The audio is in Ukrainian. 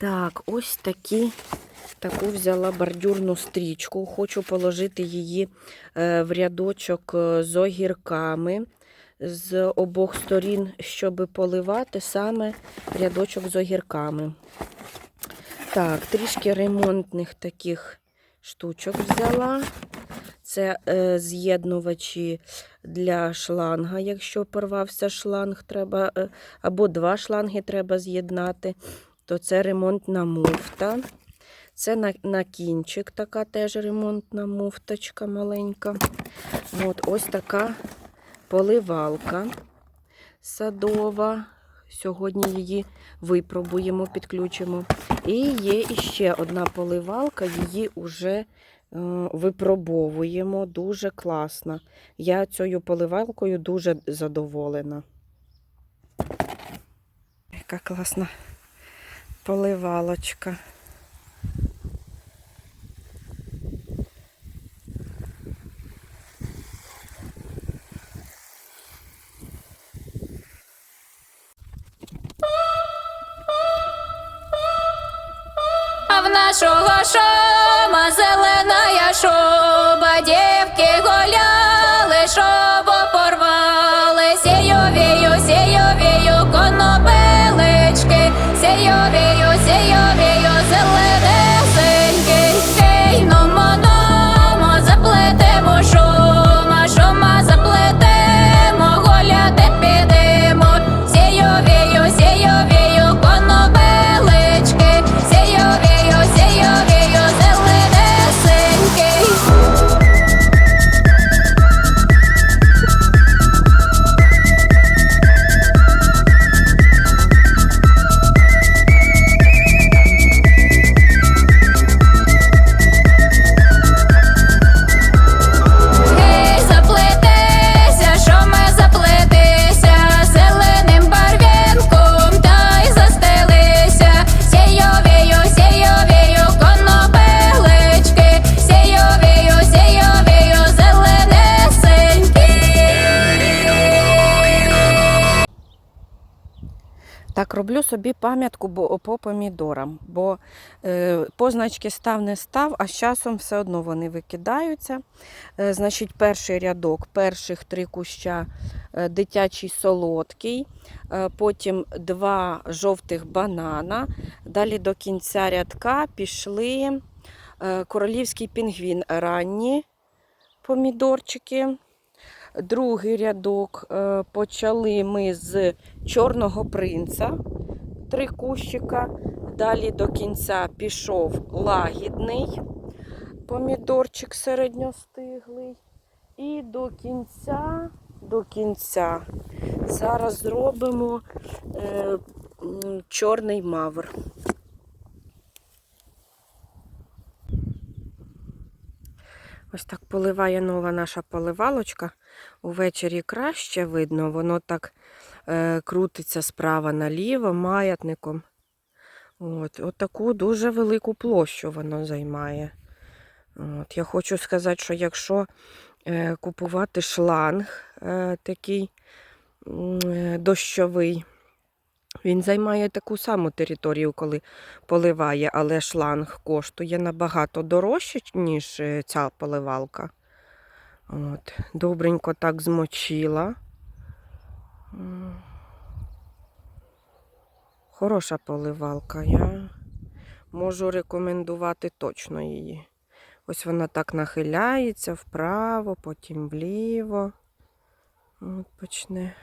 Так, ось такі, таку взяла бордюрну стрічку. Хочу положити її е, в рядочок е, з огірками з обох сторін, щоб поливати саме рядочок з огірками. Так, трішки ремонтних таких штучок взяла. Це е, з'єднувачі для шланга. Якщо порвався шланг, треба, е, або два шланги треба з'єднати, то це ремонтна муфта. Це на, на кінчик така теж ремонтна муфточка маленька. От, ось така поливалка садова. Сьогодні її випробуємо, підключимо. І є іще одна поливалка, її вже е, випробовуємо. Дуже класна. Я цією поливалкою дуже задоволена. Яка класна поливалочка. В нашого шома зелена шоба, Так, роблю собі пам'ятку по помідорам, бо е, позначки став не став, а з часом все одно вони викидаються. Е, значить, перший рядок, перших три куща е, дитячий солодкий, потім два жовтих банана. Далі до кінця рядка пішли королівський пінгвін ранні помідорчики. Другий рядок е, почали ми з чорного принца, три кущика. Далі до кінця пішов лагідний помідорчик середньостиглий. І до кінця, до кінця зараз зробимо е, чорний мавр. Ось так поливає нова наша поливалочка. Увечері краще видно, воно так е, крутиться справа наліво маятником. От, от таку дуже велику площу воно займає. От, я хочу сказати, що якщо е, купувати шланг е, такий е, дощовий, він займає таку саму територію, коли поливає, але шланг коштує набагато дорожче, ніж е, ця поливалка. От, добренько так змочила. Хороша поливалка. Я можу рекомендувати точно її. Ось вона так нахиляється вправо, потім вліво. От почне